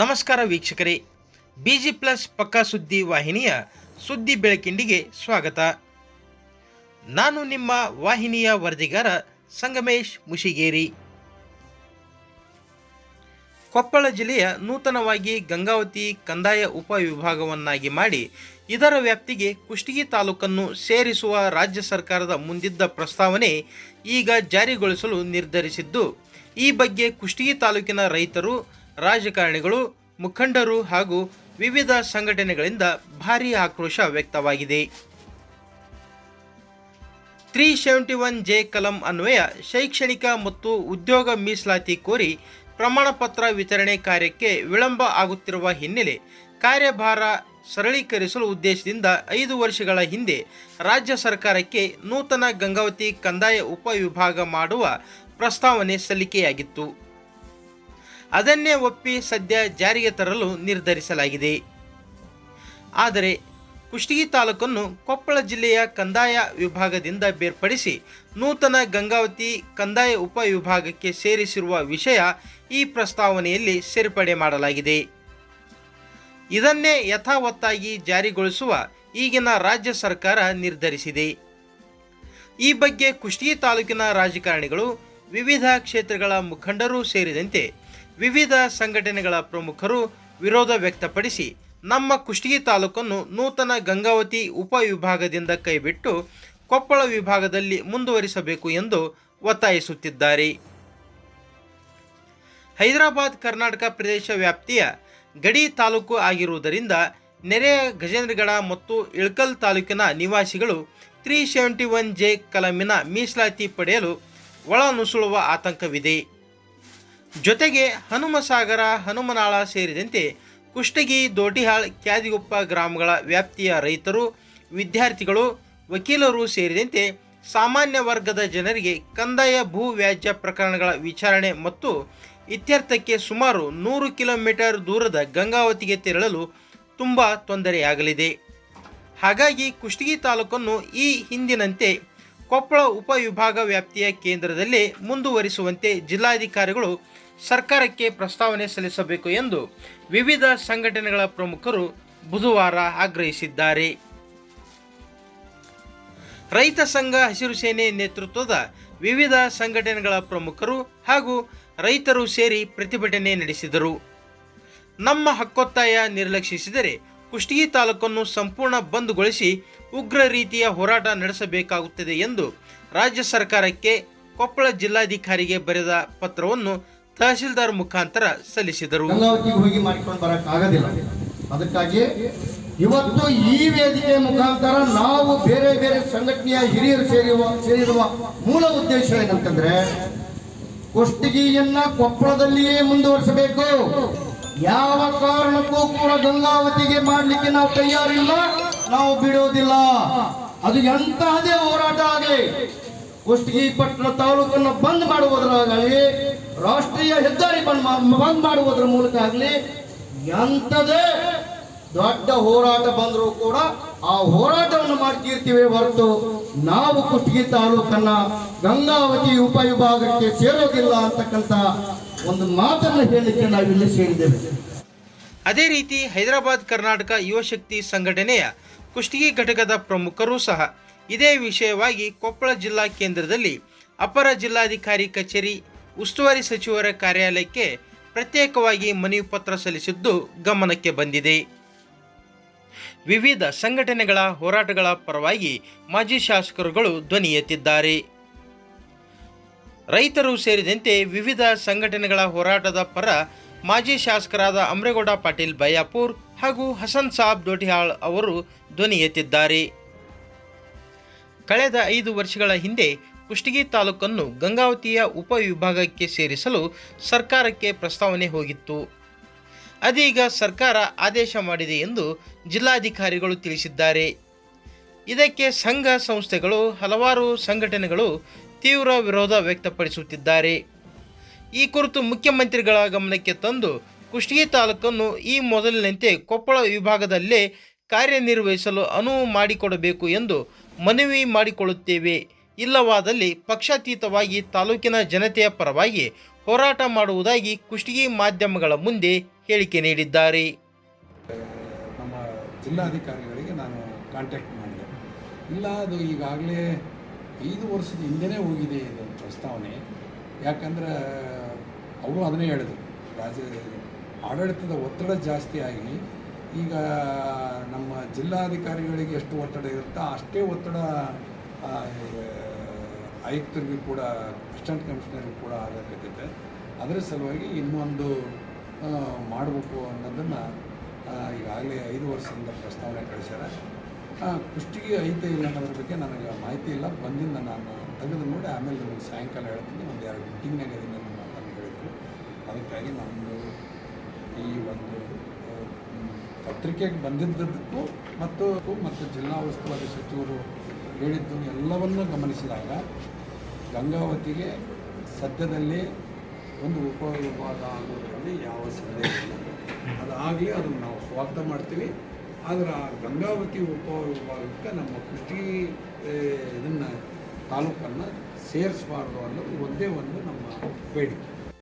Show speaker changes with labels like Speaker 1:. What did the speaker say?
Speaker 1: ನಮಸ್ಕಾರ ವೀಕ್ಷಕರೇ. Busy plus ಪಕ್ಕಾ ಸುದ್ದಿ ವಾಹಿನಿಯ ಸುದ್ದಿ ಬೆಳಕಿಂಡಿಗೆ ಸ್ವಾಗತ. ನಾನು ನಿಮ್ಮ ವಾಹಿನಿಯ ವರದಿಗಾರ ಸಂಗಮೇಶ್ ಮುಷಿಗೇರಿ. ಕೊಪ್ಪಳ ಜಿಲ್ಲೆಯ ನೂತನವಾಗಿ ಗಂಗಾವತಿ ಕಂದಾಯ ಉಪವಿಭಾಗವನ್ನಾಗಿ ಮಾಡಿ ಇದರ ವ್ಯಾಪ್ತಿಗೆ ಕುಷ್ಟಗಿ ತಾಲೂಕನ್ನು ಸೇರಿಸುವ ರಾಜ್ಯ ಸರ್ಕಾರದ ಮುಂದಿದ್ದ ಪ್ರಸ್ತಾವನೆ ಈಗ ಜಾರಿಗೊಳಿಸಲು ನಿರ್ಧರಿಸಿದ್ದು, ಈ ಬಗ್ಗೆ ಕುಷ್ಟಗಿ ತಾಲೂಕಿನ ರೈತರು ರಾಜಕಾರಣಿಗಳು, ಮುಖಂಡರು ಹಾಗೂ ವಿವಿಧ ಸಂಘಟನೆಗಳಿಂದ ಭಾರೀ ಆಕ್ರೋಶ ವ್ಯಕ್ತವಾಗಿದೆ. ತ್ರೀ ಸೆವೆಂಟಿ ಒನ್ ಜೆ ಕಲಂ ಅನ್ವಯ ಶೈಕ್ಷಣಿಕ ಮತ್ತು ಉದ್ಯೋಗ ಮೀಸಲಾತಿ ಕೋರಿ ಪ್ರಮಾಣಪತ್ರ ವಿತರಣೆ ಕಾರ್ಯಕ್ಕೆ ವಿಳಂಬ ಆಗುತ್ತಿರುವ ಹಿನ್ನೆಲೆ ಕಾರ್ಯಭಾರ ಸರಳೀಕರಿಸಲು ಉದ್ದೇಶದಿಂದ ಐದು ವರ್ಷಗಳ ಹಿಂದೆ ರಾಜ್ಯ ಸರ್ಕಾರಕ್ಕೆ ನೂತನ ಗಂಗಾವತಿ ಕಂದಾಯ ಉಪವಿಭಾಗ ಮಾಡುವ ಪ್ರಸ್ತಾವನೆ ಸಲ್ಲಿಕೆಯಾಗಿತ್ತು. ಅದನ್ನೇ ಒಪ್ಪಿ ಸದ್ಯ ಜಾರಿಗೆ ತರಲು ನಿರ್ಧರಿಸಲಾಗಿದೆ. ಆದರೆ ಕುಷ್ಟಗಿ ತಾಲೂಕನ್ನು ಕೊಪ್ಪಳ ಜಿಲ್ಲೆಯ ಕಂದಾಯ ವಿಭಾಗದಿಂದ ಬೇರ್ಪಡಿಸಿ ನೂತನ ಗಂಗಾವತಿ ಕಂದಾಯ ಉಪವಿಭಾಗಕ್ಕೆ ಸೇರಿಸಿರುವ ವಿಷಯ ಈ ಪ್ರಸ್ತಾವನೆಯಲ್ಲಿ ಸೇರ್ಪಡೆ ಮಾಡಲಾಗಿದೆ. ಇದನ್ನೇ ಯಥಾವತ್ತಾಗಿ ಜಾರಿಗೊಳಿಸುವ ಈಗಿನ ರಾಜ್ಯ ಸರ್ಕಾರ ನಿರ್ಧರಿಸಿದೆ. ಈ ಬಗ್ಗೆ ಕುಷ್ಟಗಿ ತಾಲೂಕಿನ ರಾಜಕಾರಣಿಗಳು ವಿವಿಧ ಕ್ಷೇತ್ರಗಳ ಮುಖಂಡರು ಸೇರಿದಂತೆ ವಿವಿಧ ಸಂಘಟನೆಗಳ ಪ್ರಮುಖರು ವಿರೋಧ ವ್ಯಕ್ತಪಡಿಸಿ ನಮ್ಮ ಕುಷ್ಟಗಿ ತಾಲೂಕನ್ನು ನೂತನ ಗಂಗಾವತಿ ಉಪವಿಭಾಗದಿಂದ ಕೈಬಿಟ್ಟು ಕೊಪ್ಪಳ ವಿಭಾಗದಲ್ಲಿ ಮುಂದುವರಿಸಬೇಕು ಎಂದು ಒತ್ತಾಯಿಸುತ್ತಿದ್ದಾರೆ. ಹೈದರಾಬಾದ್ ಕರ್ನಾಟಕ ಪ್ರದೇಶ ವ್ಯಾಪ್ತಿಯ ಗಡಿ ತಾಲೂಕು ಆಗಿರುವುದರಿಂದ ನೆರೆಯ ಗಜೇಂದ್ರಗಡ ಮತ್ತು ಇಳಕಲ್ ತಾಲೂಕಿನ ನಿವಾಸಿಗಳು ತ್ರೀ ಸೆವೆಂಟಿ ಒನ್ ಜೆ ಕಲಮಿನ ಮೀಸಲಾತಿ ಪಡೆಯಲು ಒಳನುಸುಳುವ ಆತಂಕವಿದೆ. ಜೊತೆಗೆ ಹನುಮಸಾಗರ, ಹನುಮನಾಳ ಸೇರಿದಂತೆ ಕುಷ್ಟಗಿ ದೋಟಿಹಾಳ್ ಕ್ಯಾದಿಗೊಪ್ಪ ಗ್ರಾಮಗಳ ವ್ಯಾಪ್ತಿಯ ರೈತರು, ವಿದ್ಯಾರ್ಥಿಗಳು, ವಕೀಲರು ಸೇರಿದಂತೆ ಸಾಮಾನ್ಯ ವರ್ಗದ ಜನರಿಗೆ ಕಂದಾಯ ಭೂ ವ್ಯಾಜ್ಯ ಪ್ರಕರಣಗಳ ವಿಚಾರಣೆ ಮತ್ತು ಇತ್ಯರ್ಥಕ್ಕೆ ಸುಮಾರು ನೂರು ಕಿಲೋಮೀಟರ್ ದೂರದ ಗಂಗಾವತಿಗೆ ತೆರಳಲು ತುಂಬ ತೊಂದರೆಯಾಗಲಿದೆ. ಹಾಗಾಗಿ ಕುಷ್ಟಗಿ ತಾಲೂಕನ್ನು ಈ ಹಿಂದಿನಂತೆ ಕೊಪ್ಪಳ ಉಪವಿಭಾಗ ವ್ಯಾಪ್ತಿಯ ಕೇಂದ್ರದಲ್ಲೇ ಮುಂದುವರಿಸುವಂತೆ ಜಿಲ್ಲಾಧಿಕಾರಿಗಳು ಸರ್ಕಾರಕ್ಕೆ ಪ್ರಸ್ತಾವನೆ ಸಲ್ಲಿಸಬೇಕು ಎಂದು ವಿವಿಧ ಸಂಘಟನೆಗಳ ಪ್ರಮುಖರು ಬುಧವಾರ ಆಗ್ರಹಿಸಿದ್ದಾರೆ. ರೈತ ಸಂಘ ಹಸಿರು ಸೇನೆ ನೇತೃತ್ವದ ವಿವಿಧ ಸಂಘಟನೆಗಳ ಪ್ರಮುಖರು ಹಾಗೂ ರೈತರು ಸೇರಿ ಪ್ರತಿಭಟನೆ ನಡೆಸಿದರು. ನಮ್ಮ ಹಕ್ಕೊತ್ತಾಯ ನಿರ್ಲಕ್ಷಿಸಿದರೆ ಕುಷ್ಟಗಿ ತಾಲೂಕನ್ನು ಸಂಪೂರ್ಣ ಬಂದ್ಗೊಳಿಸಿ ಉಗ್ರ ರೀತಿಯ ಹೋರಾಟ ನಡೆಸಬೇಕಾಗುತ್ತದೆ ಎಂದು ರಾಜ್ಯ ಸರ್ಕಾರಕ್ಕೆ ಕೊಪ್ಪಳ ಜಿಲ್ಲಾಧಿಕಾರಿಗೆ ಬರೆದ ಪತ್ರವನ್ನು ತಹಸೀಲ್ದಾರ್ ಮುಖಾಂತರ ಸಲ್ಲಿಸಿದರು.
Speaker 2: ಹೋಗಿ ಮಾಡಿಕೊಂಡು ಬರಕ್ ಆಗೋದಿಲ್ಲ. ಅದಕ್ಕಾಗಿ ಇವತ್ತು ಈ ವೇದಿಕೆ ಮುಖಾಂತರ ನಾವು ಬೇರೆ ಬೇರೆ ಸಂಘಟನೆಯ ಹಿರಿಯರು ಸೇರಿರುವ ಸೇರಿರುವ ಮೂಲ ಉದ್ದೇಶ ಏನಂತಂದ್ರೆ ಕುಷ್ಟಗಿಯನ್ನ ಕೊಪ್ಪಳದಲ್ಲಿಯೇ ಮುಂದುವರಿಸಬೇಕು. ಯಾವ ಕಾರಣಕ್ಕೂ ಕೂಡ ಗಂಗಾವತಿಗೆ ಮಾಡಲಿಕ್ಕೆ ನಾವು ತಯಾರಿಲ್ಲ, ನಾವು ಬಿಡೋದಿಲ್ಲ. ಅದು ಎಂತಹದೇ ಹೋರಾಟ ಆಗಲಿ. ಕುಷ್ಟಗಿ ಪಟ್ಟಣ ತಾಲೂಕನ್ನು ಬಂದ್ ಮಾಡುವುದರಾಗಲಿ, ರಾಷ್ಟ್ರೀಯ ಹೆದ್ದಾರಿ ಬಂದ್ ಮಾಡುವುದರ ಮೂಲಕ ಆಗಲಿ, ಎಂಥದೇ ದೊಡ್ಡ ಹೋರಾಟ ಬಂದರೂ ಕೂಡ ಆ ಹೋರಾಟವನ್ನು ಮಾಡ್ತಿರ್ತೀವಿ ಹೊರತು ನಾವು ಕುಷ್ಟಗಿ ತಾಲೂಕನ್ನ ಗಂಗಾವತಿ ಉಪವಿಭಾಗಕ್ಕೆ ಸೇರೋದಿಲ್ಲ ಅಂತಕ್ಕಂಥ ಒಂದು ಮಾತನ್ನು ಹೇಳಲಿಕ್ಕೆ ನಾವಿಲ್ಲಿ ಸೇರಿದ್ದೇವೆ.
Speaker 1: ಅದೇ ರೀತಿ ಹೈದರಾಬಾದ್ ಕರ್ನಾಟಕ ಯುವಶಕ್ತಿ ಸಂಘಟನೆಯ ಕುಷ್ಟಗಿ ಘಟಕದ ಪ್ರಮುಖರು ಸಹ ಇದೇ ವಿಷಯವಾಗಿ ಕೊಪ್ಪಳ ಜಿಲ್ಲಾ ಕೇಂದ್ರದಲ್ಲಿ ಅಪರ ಜಿಲ್ಲಾಧಿಕಾರಿ ಕಚೇರಿ ಉಸ್ತುವಾರಿ ಸಚಿವರ ಕಾರ್ಯಾಲಯಕ್ಕೆ ಪ್ರತ್ಯೇಕವಾಗಿ ಮನವಿ ಪತ್ರ ಸಲ್ಲಿಸಿದ್ದು ಗಮನಕ್ಕೆ ಬಂದಿದೆ. ವಿವಿಧ ಸಂಘಟನೆಗಳ ಹೋರಾಟಗಳ ಪರವಾಗಿ ಮಾಜಿ ಶಾಸಕರುಗಳು ಧ್ವನಿ ಎತ್ತಿದ್ದಾರೆ. ರೈತರು ಸೇರಿದಂತೆ ವಿವಿಧ ಸಂಘಟನೆಗಳ ಹೋರಾಟದ ಪರ ಮಾಜಿ ಶಾಸಕರಾದ ಅಮ್ರೇಗೌಡ ಪಾಟೀಲ್ ಬಯ್ಯಾಪುರ್ ಹಾಗೂ ಹಸನ್ ಸಾಬ್ ದೋಟಿಹಾಳ್ ಅವರು ಧ್ವನಿ ಎತ್ತಿದ್ದಾರೆ. ಕಳೆದ ಐದು ವರ್ಷಗಳ ಹಿಂದೆ ಕುಷ್ಟಗಿ ತಾಲೂಕನ್ನು ಗಂಗಾವತಿಯ ಉಪವಿಭಾಗಕ್ಕೆ ಸೇರಿಸಲು ಸರ್ಕಾರಕ್ಕೆ ಪ್ರಸ್ತಾವನೆ ಹೋಗಿತ್ತು. ಅದೀಗ ಸರ್ಕಾರ ಆದೇಶ ಮಾಡಿದೆ ಎಂದು ಜಿಲ್ಲಾಧಿಕಾರಿಗಳು ತಿಳಿಸಿದ್ದಾರೆ. ಇದಕ್ಕೆ ಸಂಘ ಸಂಸ್ಥೆಗಳು, ಹಲವಾರು ಸಂಘಟನೆಗಳು ತೀವ್ರ ವಿರೋಧ ವ್ಯಕ್ತಪಡಿಸುತ್ತಿದ್ದಾರೆ. ಈ ಕುರಿತು ಮುಖ್ಯಮಂತ್ರಿಗಳ ಗಮನಕ್ಕೆ ತಂದು ಕುಷ್ಟಗಿ ತಾಲೂಕನ್ನು ಈ ಮೊದಲಿನಂತೆ ಕೊಪ್ಪಳ ವಿಭಾಗದಲ್ಲೇ ಕಾರ್ಯನಿರ್ವಹಿಸಲು ಅನುವು ಮಾಡಿಕೊಡಬೇಕು ಎಂದು ಮನವಿ ಮಾಡಿಕೊಳ್ಳುತ್ತೇವೆ. ಇಲ್ಲವಾದಲ್ಲಿ ಪಕ್ಷಾತೀತವಾಗಿ ತಾಲೂಕಿನ ಜನತೆಯ ಪರವಾಗಿ ಹೋರಾಟ ಮಾಡುವುದಾಗಿ ಕುಷ್ಟಗಿ ಮಾಧ್ಯಮಗಳ ಮುಂದೆ ಹೇಳಿಕೆ ನೀಡಿದ್ದಾರೆ.
Speaker 3: ನಮ್ಮ ಜಿಲ್ಲಾಧಿಕಾರಿಗಳಿಗೆ ನಾನು ಕಾಂಟ್ಯಾಕ್ಟ್ ಮಾಡಿದೆ. ಇಲ್ಲ, ಅದು ಈಗಾಗಲೇ ಐದು ವರ್ಷದ ಹಿಂದೆನೇ ಹೋಗಿದೆ ಇದು ಪ್ರಸ್ತಾವನೆ. ಯಾಕಂದ್ರೆ, ಅವರು ಅದನ್ನೇ ಹೇಳಿದರು. ರಾಜ ಆಡಳಿತದ ಒತ್ತಡ ಜಾಸ್ತಿ ಆಗಿ ಈಗ ನಮ್ಮ ಜಿಲ್ಲಾಧಿಕಾರಿಗಳಿಗೆ ಎಷ್ಟು ಒತ್ತಡ ಇರುತ್ತೋ ಅಷ್ಟೇ ಒತ್ತಡ ಆಯುಕ್ತರಿಗೂ ಕೂಡ, ಅಸಿಸ್ಟೆಂಟ್ ಕಮಿಷನರ್ಗೆ ಕೂಡ ಆಗಬೇಕಿದೆ ಅದರ ಸಲುವಾಗಿ ಇನ್ನೊಂದು ಮಾಡಬೇಕು ಅನ್ನೋದನ್ನು ಈಗಾಗಲೇ ಐದು ವರ್ಷದಿಂದ ಪ್ರಸ್ತಾವನೆ ಕಳಿಸ್ಯಾರ. ಕುಷ್ಟಿಗೆ ಐತೆ ಇಲ್ಲ ಅನ್ನೋದ್ರ ಬಗ್ಗೆ ನನಗೆ ಮಾಹಿತಿ ಇಲ್ಲ. ಬಂದಿಂದ ನಾನು ತೆಗೆದು ನೋಡಿ, ಆಮೇಲೆ ನಿಮಗೆ ಸಾಯಂಕಾಲ ಹೇಳ್ತೀನಿ. ಒಂದು ಎರಡು ಮೀಟಿಂಗ್ನಾಗ ಇದನ್ನು ಮಾತನ್ನು ಹೇಳಿದರು. ಅದಕ್ಕಾಗಿ ನಮ್ಮದು ಈ ಒಂದು ಪತ್ರಿಕೆಗೆ ಬಂದಿದ್ದಕ್ಕೂ ಮತ್ತು ಮತ್ತು ಜಿಲ್ಲಾ ಉಸ್ತುವಾರಿ ಸಚಿವರು ಹೇಳಿದ್ದು ಎಲ್ಲವನ್ನೂ ಗಮನಿಸಿದಾಗ ಗಂಗಾವತಿಗೆ ಸದ್ಯದಲ್ಲಿ ಒಂದು ಉಪವಿಭಾಗ ಆಗೋದರಲ್ಲಿ ಯಾವ ಸಂದೇಹ ಇಲ್ಲ. ಅದಾಗಲಿ ಅದನ್ನು ನಾವು ಸ್ವಾಗತ ಮಾಡ್ತೀವಿ. ಆದರೆ ಆ ಗಂಗಾವತಿ ಉಪವಿಭಾಗಕ್ಕೆ ನಮ್ಮ ಕೃಷಿ ಇದನ್ನು ತಾಲೂಕನ್ನು ಸೇರಿಸಬಾರ್ದು ಅನ್ನೋದು ಒಂದೇ ಒಂದು ನಮ್ಮ ಬೇಡಿಕೆ.